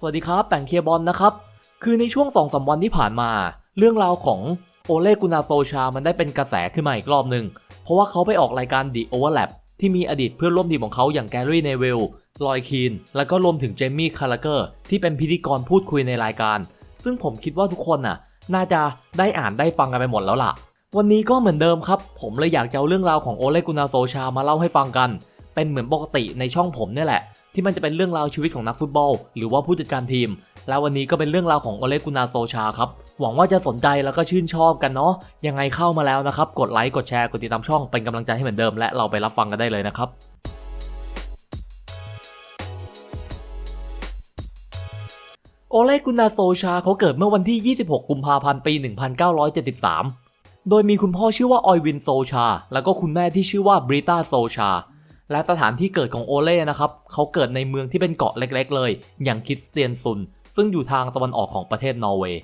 สวัสดีครับแป่งเคียบอลนะครับ คือในช่วง2อสวันที่ผ่านมา เรื่องราวของโอเลกุนาโซชา มันได้เป็นกระแสขึ้นมาอีกรอบหนึ่ง เพราะว่าเขาไปออกรายการ The Overlap ที่มีอดีตเพื่อนร่วมทีมของเขาอย่างแกรี่เนวิลลอยคีน แล้วก็รวมถึงเจมี่คาร์เกอร์ที่เป็นพิธีกรพูดคุยในรายการ ซึ่งผมคิดว่าทุกคนน่ะ น่าจะได้อ่านได้ฟังกันไปหมดแล้วล่ะ วันนี้ก็เหมือนเดิมครับ ผมเลยอยากจะเอาเรื่องราวของโอเลกุนาโซชามาเล่าให้ฟังกัน เป็นเหมือนปกติในช่องผมเนี่ยแหละ ที่มันจะเป็นเรื่องราวชีวิตของนักฟุตบอล หรือว่าผู้จัดการทีม แล้ววันนี้ก็เป็นเรื่องราวของโอเลกุนาโซชาครับ หวังว่าจะสนใจแล้วก็ชื่นชอบกันเนาะยังไงเข้ามาแล้วนะครับ กดไลค์กดแชร์กดติดตามช่องเป็นกำลังใจให้เหมือนเดิมและเราไปรับฟังกันได้เลยนะครับโอเลกุนาโซชาเขาเกิดเมื่อวันที่ 26 กุมภาพันธ์ปี 1973 โดยมีคุณพ่อชื่อว่าออยวินโซชา แล้วก็คุณแม่ที่ชื่อว่าบริต้าโซชา และสถานที่เกิดของโอเล่นะครับเขาเกิดในเมืองที่เป็นเกาะเล็กๆ เลย อย่างคิสเตียนซุน ซึ่งอยู่ทางตะวันออกของประเทศนอร์เวย์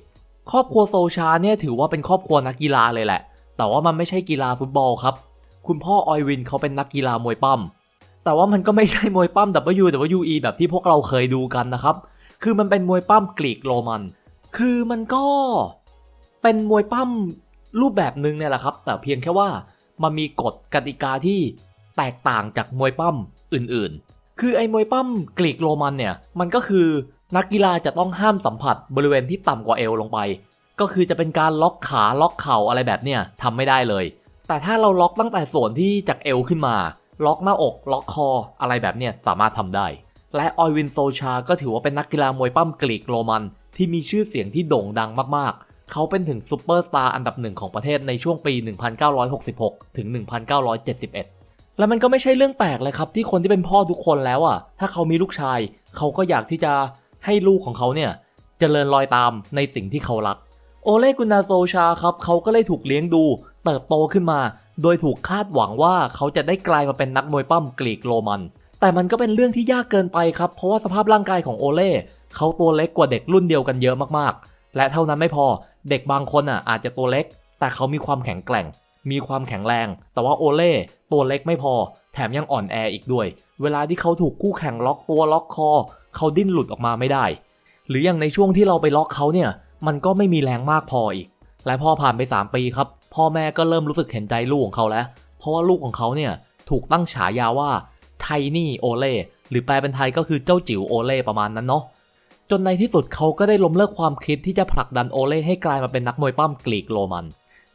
ครอบครัวโซชาเนี่ยถือว่าเป็นครอบครัวนักกีฬาเลยแหละ แต่ว่ามันไม่ใช่กีฬาฟุตบอลครับ คุณพ่อออยวินเขาเป็นนักกีฬามวยปั้ม แต่ว่ามันก็ไม่ใช่มวยปั้ม WWE แบบที่พวกเราเคยดูกันนะครับ คือมันเป็นมวยปั้มกรีกโรมัน คือมันก็เป็นมวยปั้มรูปแบบหนึ่งเนี่ยแหละครับ แต่เพียงแค่ว่ามันมีกฎกติกาที่ แตกต่างจากมวยปั้มอื่นๆ คือไอ้มวยปั้มกรีกโรมันเนี่ย มันก็คือนักกีฬาจะต้องห้ามสัมผัสบริเวณที่ต่ำกว่าเอวลงไป ก็คือจะเป็นการล็อกขาล็อกเข่าอะไรแบบเนี้ยทำไม่ได้เลย แต่ถ้าเราล็อกตั้งแต่ส่วนที่จากเอวขึ้นมา ล็อกหน้าอก ล็อกคอ อะไรแบบเนี้ยสามารถทำได้ และออยวินโซชา ก็ถือว่าเป็นนักกีฬามวยปั้มกรีกโรมัน ที่มีชื่อเสียงที่โด่งดังมากๆ เขาเป็นถึงซูเปอร์สตาร์อันดับหนึ่งของประเทศในช่วงปี 1966 ถึง 1971 และมันก็ไม่ใช่เรื่องแปลกเลยครับ ที่คนที่เป็นพ่อทุกคนแล้วอะ ถ้าเขามีลูกชาย เขาก็อยากที่จะให้ลูกของเขาเนี่ยเจริญรอยตามในสิ่งที่เขารัก โอเลกุนาโซชาครับ เขาก็เลยถูกเลี้ยงดู เติบโตขึ้นมา โดยถูกคาดหวังว่าเขาจะได้กลายมาเป็นนักมวยปั้มกรีกโรมัน แต่มันก็เป็นเรื่องที่ยากเกินไปครับ เพราะว่าสภาพร่างกายของโอเล่เขาตัวเล็กกว่าเด็กรุ่นเดียวกันเยอะมากๆ และเท่านั้นไม่พอ เด็กบางคนอะอาจจะตัวเล็ก แต่เขามีความแข็งแกร่ง มีความแข็งแรง แต่ว่าโอเล่ ตัวเล็กไม่พอ แถมยังอ่อนแออีกด้วย เวลาที่เขาถูกคู่แข่งล็อกตัวล็อกคอ เขาดิ้นหลุดออกมาไม่ได้ หรืออย่างในช่วงที่เราไปล็อกเขาเนี่ย มันก็ไม่มีแรงมากพออีก และพอผ่านไป 3 ปีครับ พ่อแม่ก็เริ่มรู้สึกเห็นใจลูกของเขาแล้ว เพราะว่าลูกของเขาเนี่ยถูกตั้งฉายาว่าไทนี่โอเล่หรือแปลเป็นไทยก็คือเจ้าจิ๋วโอเล่ประมาณนั้นเนาะจนในที่สุดเขาก็ได้ล้มเลิกความคิดที่จะผลักดันโอเล่ให้กลายมาเป็นนักมวยปั้มกรีกโรมัน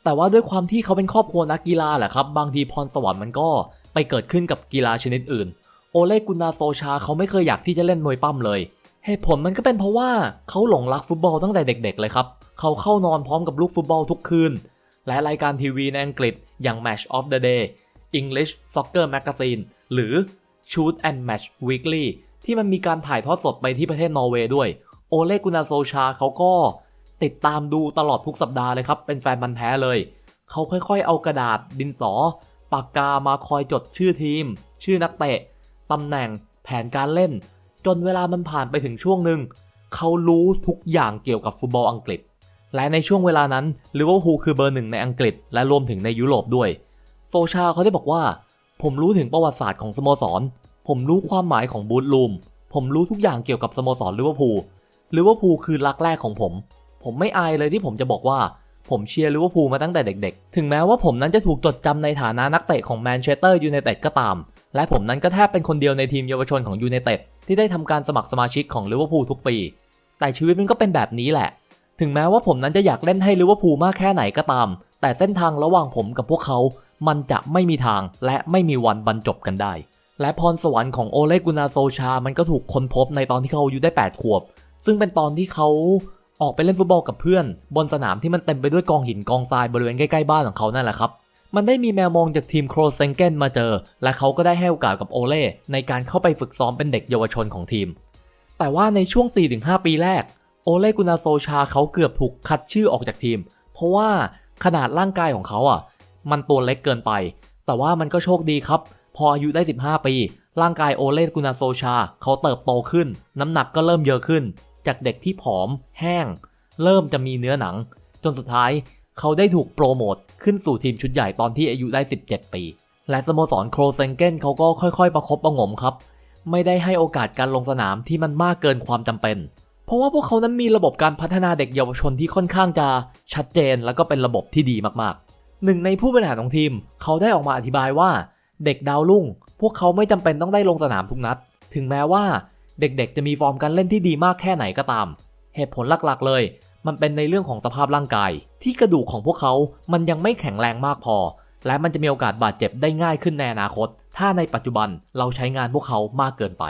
แต่ว่าด้วยความที่เขาเป็นครอบครัวนักกีฬาแหละครับ บางทีพรสวรรค์มันก็ไปเกิดขึ้นกับกีฬาชนิดอื่น โอเลกุนาโซชาเขาไม่เคยอยากที่จะเล่นมวยปั้มเลยเหตุผลมันก็เป็นเพราะว่าเขาหลงรักฟุตบอลตั้งแต่เด็ก ๆ เลยครับ เขาเข้านอนพร้อมกับลูกฟุตบอลทุกคืน และรายการทีวีในอังกฤษอย่าง Match of the Day English Soccer Magazine หรือ Shoot and Match Weekly ที่มันมีการถ่ายทอดสดไปที่ประเทศนอร์เวย์ด้วย โอเลกุนาโซชาเขาก็ ติดตามดูตลอดทุกสัปดาห์เลยครับ เป็นแฟนบันแท้เลย เขาค่อยๆ เอากระดาษดินสอ ปากกามาคอยจดชื่อทีม ชื่อนักเตะตำแหน่ง แผนการเล่น จนเวลามันผ่านไปถึงช่วงหนึ่ง เขารู้ทุกอย่างเกี่ยวกับฟุตบอลอังกฤษ และในช่วงเวลานั้นลิเวอร์พูลคือเบอร์หนึ่งในอังกฤษ และรวมถึงในยุโรปด้วยโซชาเขาได้บอกว่า ผมรู้ถึงประวัติศาสตร์ของสโมสร ผมรู้ความหมายของบูธลูมผมรู้ทุกอย่างเกี่ยวกับสโมสรลิเวอร์พูลลิเวอร์พูลคือรักแรกของผม ผมไม่อายเลยที่ผมจะบอกว่าผมเชียร์ลิเวอร์พูลมาตั้งแต่เด็กๆ ถึงแม้ว่าผมนั้นจะถูกจดจำในฐานะนักเตะของแมนเชสเตอร์ยูไนเต็ดก็ตาม และผมนั้นก็แทบเป็นคนเดียวในทีมเยาวชนของยูไนเต็ดที่ได้ทำการสมัครสมาชิกของลิเวอร์พูลทุกปี แต่ชีวิตมันก็เป็นแบบนี้แหละ ถึงแม้ว่าผมนั้นจะอยากเล่นให้ลิเวอร์พูลมากแค่ไหนก็ตาม แต่เส้นทางระหว่างผมกับพวกเขา มันจะไม่มีทางและไม่มีวันบรรจบกันได้ และพรสวรรค์ของโอเลกุนาโซชา มันก็ถูกค้นพบในตอนที่เขาอายุได้ 8 ขวบ ซึ่งเป็นตอนที่เขา ออกไปเล่นฟุตบอลกับเพื่อน บนสนามที่มันเต็มไปด้วยกองหินกองทรายบริเวณใกล้ๆบ้านของเขานั่นแหละครับ มันได้มีแมวมองจากทีมโครเซงเกนมาเจอ และเขาก็ได้ให้โอกาสกับโอเล่ในการเข้าไปฝึกซ้อมเป็นเด็กเยาวชนของทีม แต่ว่าในช่วง 4-5 ปีแรก โอเล่กุนาโซชาเขาเกือบถูกคัดชื่อออกจากทีม เพราะว่าขนาดร่างกายของเขาอะ มันตัวเล็กเกินไป แต่ว่ามันก็โชคดีครับ พออายุได้ 15 ปี ร่างกายโอเล่กุนาโซชาเขาเติบโตขึ้น น้ำหนักก็เริ่มเยอะขึ้น จากเด็กที่ผอม แห้ง เริ่มจะมีเนื้อหนัง จนสุดท้ายเขาได้ถูกโปรโมทขึ้นสู่ทีมชุดใหญ่ตอนที่อายุได้ 17 ปี และสโมสรโครเซงเกนเขาก็ค่อยๆ ประคบประงมครับ ไม่ได้ให้โอกาสการลงสนามที่มันมากเกินความจำเป็น เพราะว่าพวกเขานั้นมีระบบการพัฒนาเด็กเยาวชนที่ค่อนข้างจะชัดเจนแล้วก็เป็นระบบที่ดีมากๆ หนึ่งในผู้บริหารของทีม เขาได้ออกมาอธิบายว่า เด็กดาวรุ่ง พวกเขาไม่จำเป็นต้องได้ลงสนามทุกนัด ถึงแม้ว่า เด็กๆ จะมีฟอร์มการเล่นที่ดีมากแค่ไหนก็ตาม เหตุผลหลักๆเลย มันเป็นในเรื่องของสภาพร่างกาย ที่กระดูกของพวกเขา มันยังไม่แข็งแรงมากพอ และมันจะมีโอกาสบาดเจ็บได้ง่ายขึ้นในอนาคต ถ้าในปัจจุบันเราใช้งานพวกเขามากเกินไป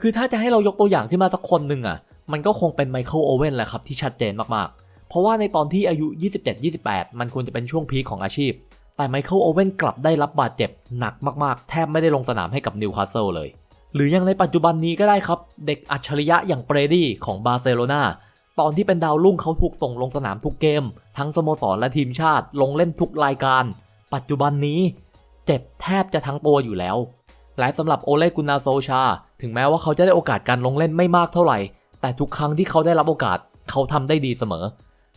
คือถ้าจะให้เรายกตัวอย่างขึ้นมาสักคนหนึ่งอะ มันก็คงเป็นไมเคิลโอเว่นแหละครับที่ชัดเจนมากๆ เพราะว่าในตอนที่อายุ 27-28 มันควรจะเป็นช่วงพีคของอาชีพ แต่ไมเคิลโอเว่นกลับได้รับบาดเจ็บหนักมากๆ แทบไม่ได้ลงสนามให้กับนิวคาสเซิลเลย หรือยังในปัจจุบันนี้ก็ได้ครับ เด็กอัจฉริยะอย่างเบรดี้ของบาร์เซโลนาตอนที่เป็นดาวรุ่งเขาถูกส่งลงสนามทุกเกม ทั้งสโมสรและทีมชาติลงเล่นทุกรายการ ปัจจุบันนี้ เจ็บแทบจะทั้งตัวอยู่แล้ว และสำหรับโอเลกุนาโซชา ถึงแม้ว่าเขาจะได้โอกาสการลงเล่นไม่มากเท่าไหร่ แต่ทุกครั้งที่เขาได้รับโอกาสเขาทำได้ดีเสมอ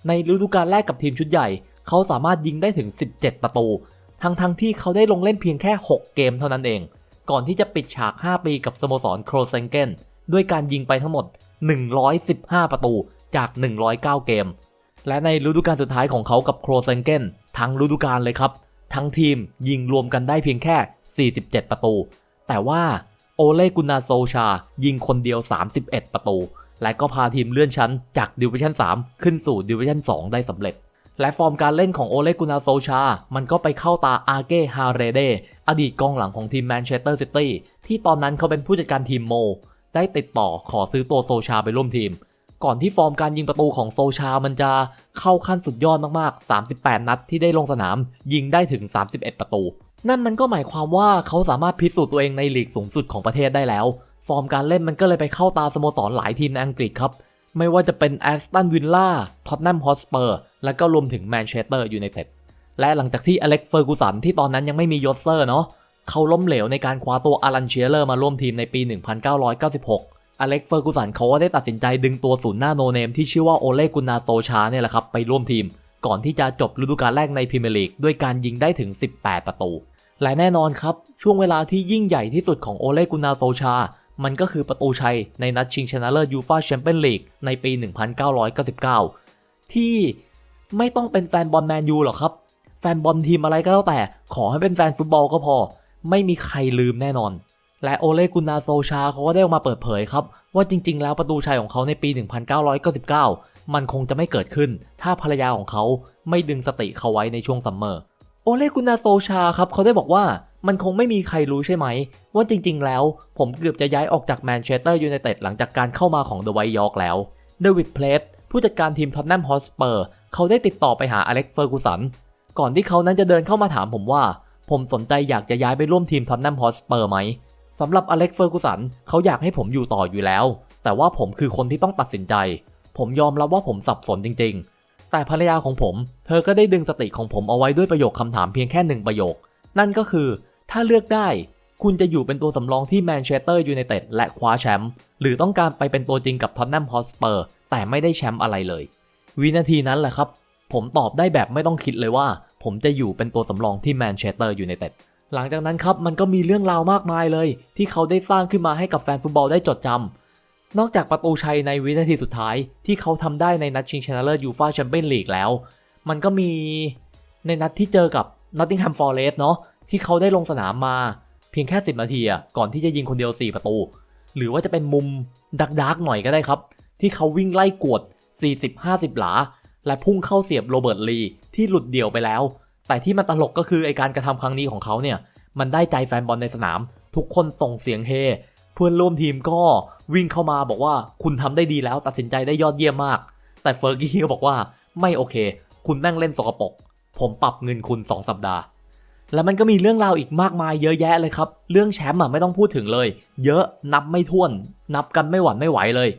ในฤดูกาลแรกกับทีมชุดใหญ่ เขาสามารถยิงได้ถึง 17 ประตู ทั้งทั้งๆที่เขาได้ลงเล่นเพียงแค่ 6 เกมเท่านั้นเอง ก่อนที่จะปิดฉาก 5 ปีกับสโมสรโครเซนเกนด้วยการยิงไปทั้งหมด 115 ประตูจาก 109 เกม และในฤดูกาลสุดท้ายของเขากับโครเซนเกนทั้งฤดูกาลเลยครับ ทั้งทีมยิงรวมกันได้เพียงแค่ 47 ประตู แต่ว่าโอเลกุนาโซชา ยิงคนเดียว 31 ประตู และก็พาทีมเลื่อนชั้นจากดิวิชั่น 3 ขึ้นสู่ดิวิชั่น 2 ได้สำเร็จ และฟอร์มการเล่นของโอเลกุนาโซชา มันก็ไปเข้าตาอาเก้ฮาเรเดอดีตกองหลังของทีมแมนเชสเตอร์ซิตี้ที่ตอนนั้นเขาเป็นผู้จัดการทีมโม ได้ติดต่อขอซื้อตัวโซชาไปร่วมทีม ก่อนที่ฟอร์มการยิงประตูของโซชา มันจะเข้าขั้นสุดยอดมากๆ 38 นัดที่ได้ลงสนาม ยิงได้ถึง 31 ประตู นั่นมันก็หมายความว่าเขาสามารถพิสูจน์ตัวเองในลีกสูงสุดของประเทศได้แล้ว ฟอร์มการเล่นมันก็เลยไปเข้าตาสโมสรหลายทีมในอังกฤษครับ ไม่ว่าจะเป็นแอสตันวิลล่าท็อตแนมฮอสเปอร์และก็รวมถึงแมนเชสเตอร์ยูไนเต็ดและหลังจากที่อเล็กเฟอร์กูสันที่ตอนนั้นยังไม่มียศเซอร์เนาะเขาล้มเหลวในการคว้าตัวอารันเชียเลอร์มาร่วมทีมในปี 1996 อเล็กเฟอร์กูสันเขาก็ได้ตัดสินใจดึงตัวศูนย์หน้าโนเนมที่ชื่อว่าโอเลกุนาโซชาเนี่ยแหละครับไปร่วมทีม ก่อนที่จะจบฤดูกาลแรกในพรีเมียร์ลีกด้วยการยิงได้ถึง 18 ประตู และแน่นอนครับ ช่วงเวลาที่ยิ่งใหญ่ที่สุดของโอเลกุนาโซชา มันก็คือประตูชัยในนัดชิงชนะเลิศยูฟ่าแชมเปี้ยนลีกในปี 1999 ที่ไม่ต้องเป็นแฟนบอลแมนยูหรอกครับ แฟนบอลทีมอะไรก็แล้วแต่ ขอให้เป็นแฟนฟุตบอลก็พอ ไม่มีใครลืมแน่นอน และโอเลกุนาโซชาเขาก็ได้ออกมาเปิดเผยครับ ว่าจริง ๆ แล้วประตูชัยของเขาในปี 1999 มันคงจะไม่เกิดขึ้น ถ้าภรรยาของเขาไม่ดึงสติเขาไว้ในช่วงซัมเมอร์ โอเลกุนาโซชาครับเขาได้บอกว่า มันคงไม่มีใครรู้ใช่ไหม ว่าจริงๆ แล้ว ผมเกือบจะย้ายออกจากแมนเชสเตอร์ยูไนเต็ดหลังจากการเข้ามาของเดอะไวท์ยอร์กแล้วเดวิดเพลสผู้จัดการทีมท็อตแนมฮอสเปอร์เขาได้ติดต่อไปหาอเล็กเฟอร์กูสันก่อนที่เขานั้นจะเดินเข้ามาถามผมว่า ผมสนใจอยากจะย้ายไปร่วมทีมท็อตแนมฮอสเปอร์ไหมสำหรับอเล็กเฟอร์กูสันเขาอยากให้ผมอยู่ต่ออยู่แล้ว แต่ว่าผมคือคนที่ต้องตัดสินใจ ผมยอมรับว่าผมสับสนจริง ๆ แต่ภรรยาของผม เธอก็ได้ดึงสติของผมเอาไว้ด้วยประโยคคำถามเพียงแค่หนึ่งประโยค นั่นก็คือ ถ้าเลือกได้ คุณจะอยู่เป็นตัวสำรองที่แมนเชสเตอร์ยูไนเต็ดและคว้าแชมป์หรือต้องการไปเป็นตัวจริงกับท็อตแนมฮอสเปอร์แต่ไม่ได้แชมป์อะไรเลย วินาทีนั้นแหละครับ ผมตอบได้แบบไม่ต้องคิดเลยว่า ผมจะอยู่เป็นตัวสำรองที่แมนเชสเตอร์ยูไนเต็ดหลังจากนั้นครับมันก็มีเรื่องราวมากมายเลย ที่เขาได้สร้างขึ้นมาให้กับแฟนฟุตบอลได้จดจำนอกจากประตูชัยในวินาทีสุดท้าย ที่เขาทำได้ในนัดชิงชนะเลิศยูฟ่าแชมเปี้ยนลีกแล้ว มันก็มีในนัดที่เจอกับนอตติงแฮมฟอร์เรสเนาะ ที่เขาได้ลงสนามมาเพียงแค่ 10 นาทีอะก่อนที่จะยิงคนเดียว 4 ประตู หรือว่าจะเป็นมุมดักดักหน่อยก็ได้ครับ ที่เขาวิ่งไล่กวด 40-50 หลา และพุ่งเข้าเสียบโรเบิร์ตลีที่หลุดเดี่ยวไปแล้ว แต่ที่มันตลกก็คือไอการกระทำครั้งนี้ของเขาเนี่ยมันได้ใจแฟนบอลในสนาม ทุกคนส่งเสียงเฮ เพื่อนร่วมทีมก็วิ่งเข้ามาบอกว่าคุณทำได้ดีแล้วตัดสินใจได้ยอดเยี่ยมมาก แต่เฟอร์กี้ก็บอกว่าไม่โอเค คุณแม่งเล่นสกปรกผมปรับเงินคุณ 2 สัปดาห์ แล้วมันก็มีเรื่องราวอีกมากมายเยอะแยะเลยครับ เรื่องแชมป์อะไม่ต้องพูดถึงเลย เยอะนับไม่ถ้วน นับกันไม่หวั่นไม่ไหวเลย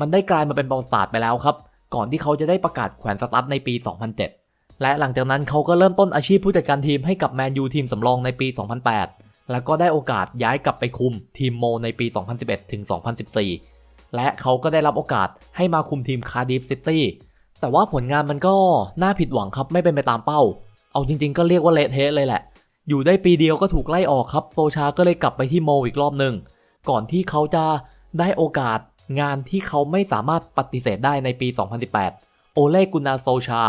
มันได้กลายมาเป็นประวัติศาสตร์ไปแล้วครับ ก่อนที่เขาจะได้ประกาศแขวนสตั๊ดในปี 2007 และหลังจากนั้นเขาก็เริ่มต้นอาชีพผู้จัดการทีมให้กับแมนยูทีมสำรองในปี 2008 แล้วก็ได้โอกาสย้ายกลับไปคุมทีมโมในปี 2011ถึง2014 และเขาก็ได้รับโอกาสให้มาคุมทีมคาร์ดิฟซิตี้แต่ว่าผลงานมันก็น่าผิดหวังครับไม่เป็นไปตามเป้า เอาจริง ๆ ก็เรียกว่าเละเทะเลยแหละ อยู่ได้ปีเดียวก็ถูกไล่ออกครับ โซชาก็เลยกลับไปที่โมอีกรอบหนึ่งก่อนที่เขาจะได้โอกาสงานที่เขาไม่สามารถปฏิเสธได้ในปี 2018 โอเล่กุนาโซชา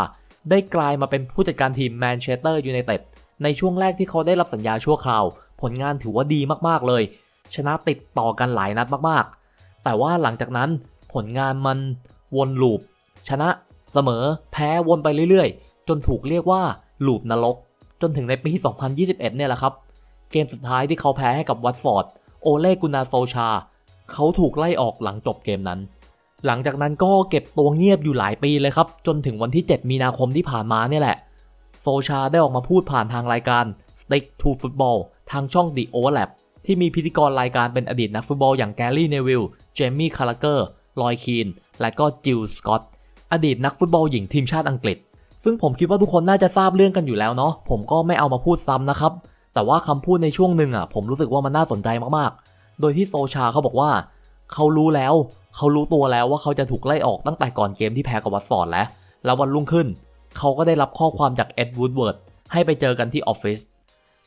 ได้กลายมาเป็นผู้จัดการทีมแมนเชสเตอร์ยูไนเต็ดในช่วงแรกที่เขาได้รับสัญญาชั่วคราว ผลงานถือว่าดีมากๆเลย ชนะติดต่อกันหลายนัดมากๆ แต่ว่าหลังจากนั้นผลงานมันวนลูป ชนะเสมอแพ้วนไปเรื่อยๆ จนถูกเรียกว่าลูปนรก จนถึงในปี 2021 เนี่ยแหละครับ เกมสุดท้ายที่เขาแพ้ให้กับวัตฟอร์ด โอเล่กุนาโซชา เขาถูกไล่ออกหลังจบเกมนั้น หลังจากนั้นก็เก็บตัวเงียบอยู่หลายปีเลยครับ จนถึงวันที่ 7 มีนาคมที่ผ่านมาเนี่ยแหละ โซชาได้ออกมาพูดผ่านทางรายการ Stick to Football ทางช่อง The Overlap ที่มีพิธีกรรายการเป็นอดีตนักฟุตบอลอย่างแกรี่เนวิลเจมี่คาร์เกอร์ลอยคีน และก็จิลสกอต อดีตนักฟุตบอลหญิงทีมชาติอังกฤษ ซึ่งผมคิดว่าทุกคนน่าจะทราบเรื่องกันอยู่แล้วเนาะผมก็ไม่เอามาพูดซ้ำนะครับ แต่ว่าคำพูดในช่วงหนึ่งอะ ผมรู้สึกว่ามันน่าสนใจมากๆ โดยที่โซชาเขาบอกว่า เขารู้แล้ว เขารู้ตัวแล้วว่าเขาจะถูกไล่ออกตั้งแต่ก่อนเกมที่แพ้กับวัตฟอร์ดแล้ว แล้ววันรุ่งขึ้น เขาก็ได้รับข้อความจากเอ็ดวูดเวิร์ดให้ไปเจอกันที่ออฟฟิศ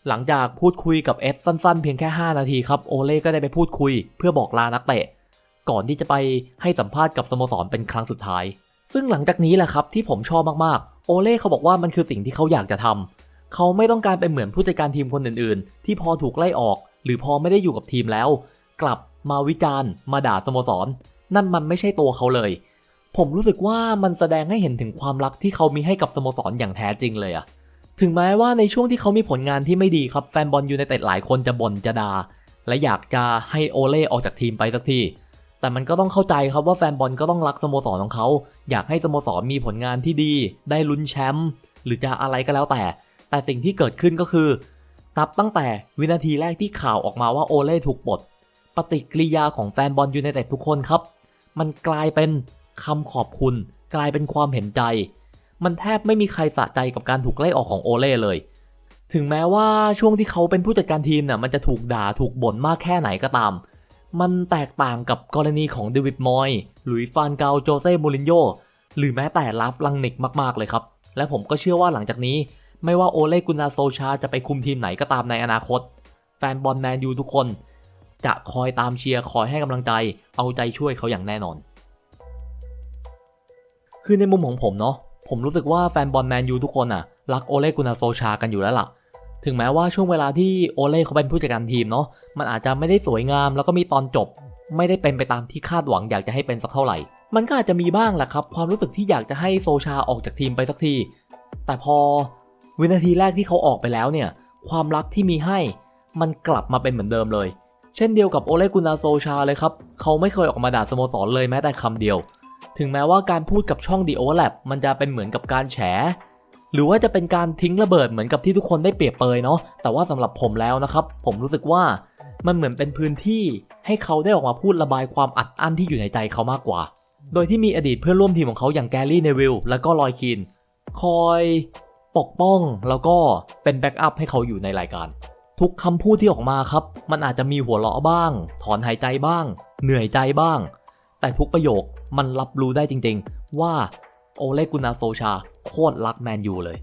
หลังจากพูดคุยกับเอ็ดสั้นๆ เพียงแค่ 5 นาทีครับโอเล่ก็ได้ไปพูดคุย เพื่อบอกลานักเตะ ก่อนที่จะไปให้สัมภาษณ์กับสโมสรเป็นครั้งสุดท้าย ซึ่งหลังจากนี้แหละครับที่ผมชอบมากๆ โอเล่เขาบอกว่ามันคือสิ่งที่เขาอยากจะทำเขาไม่ต้องการเป็นเหมือนผู้จัดการทีมคนอื่นๆ ที่พอถูกไล่ออก หรือพอไม่ได้อยู่กับทีมแล้ว กลับมาวิจารณ์ มาด่าสโมสร นั่นมันไม่ใช่ตัวเขาเลย ผมรู้สึกว่ามันแสดงให้เห็นถึงความรักที่เขามีให้กับสโมสรอย่างแท้จริงเลยอะถึงแม้ว่าในช่วงที่เขามีผลงานที่ไม่ดีครับแฟนบอลยูไนเต็ดหลายคนจะบ่นจะด่าและอยากจะให้โอเล่ออกจากทีมไปสักที แต่มันก็ต้องเข้าใจครับว่าแฟนบอลก็ต้องรักสโมสรของเขา อยากให้สโมสรมีผลงานที่ดี ได้ลุ้นแชมป์หรือจะอะไรก็แล้วแต่ แต่สิ่งที่เกิดขึ้นก็คือนับตั้งแต่วินาทีแรกที่ข่าวออกมาว่าโอเล่ถูกปลดปฏิกิริยาของแฟนบอลยูไนเต็ดทุกคนครับ มันกลายเป็นคำขอบคุณ กลายเป็นความเห็นใจ มันแทบไม่มีใครสะใจกับการถูกไล่ออกของโอเล่เลย ถึงแม้ว่าช่วงที่เขาเป็นผู้จัดการทีมน่ะมันจะถูกด่าถูกบ่นมากแค่ไหนก็ตาม มันแตกต่างกับกรณีของเดวิดมอยหลุยส์ฟานเกาโจเซ่มูรินโญหรือแม้แต่ลาฟลังนิกมากๆเลยครับ และผมก็เชื่อว่าหลังจากนี้ ไม่ว่าโอเล่กุนาโซชาจะไปคุมทีมไหนก็ตามในอนาคต แฟนบอลแมนยูทุกคน จะคอยตามเชียร์คอยให้กำลังใจ เอาใจช่วยเขาอย่างแน่นอน คือในมุมของผมเนาะผมรู้สึกว่าแฟนบอลแมนยูทุกคนอะรักโอเล่กุนาโซชากันอยู่แล้วล่ะ ถึงแม้ว่าช่วงเวลาที่โอเล่เขาเป็นผู้จัดการทีมเนาะมันอาจจะไม่ได้สวยงาม แล้วก็มีตอนจบ ไม่ได้เป็นไปตามที่คาดหวังอยากจะให้เป็นสักเท่าไหร่ มันก็อาจจะมีบ้างแหละครับ ความรู้สึกที่อยากจะให้โซชาออกจากทีมไปสักที แต่พอวินาทีแรกที่เขาออกไปแล้วเนี่ย ความรักที่มีให้ มันกลับมาเป็นเหมือนเดิมเลย เช่นเดียวกับโอเลกุนาโซชาเลยครับเขาไม่เคยออกมาด่าสโมสรเลยแม้แต่คำเดียว ถึงแม้ว่าการพูดกับช่อง The Overlap มันจะเป็นเหมือนกับการแฉ หรือว่าจะเป็นการทิ้งระเบิดเหมือนกับที่ทุกคนได้เปรียบเปยเนาะแต่ว่าสำหรับผมแล้วนะครับผมรู้สึกว่ามันเหมือนเป็นพื้นที่ให้เขาได้ออกมาพูดระบายความอัดอั้นที่อยู่ในใจเขามากกว่า โดยที่มีอดีตเพื่อนร่วมทีมของเขาอย่างแกรี่เนวิลและก็ลอยคีนคอยปกป้องแล้วก็เป็นแบ็กอัพให้เขาอยู่ในรายการ ทุกคำพูดที่ออกมาครับ มันอาจจะมีหัวเราะบ้าง ถอนหายใจบ้าง เหนื่อยใจบ้าง แต่ทุกประโยคมันรับรู้ได้จริง ๆ ว่า โอเลกุนาโซชา โคตรรักแมนยูเลย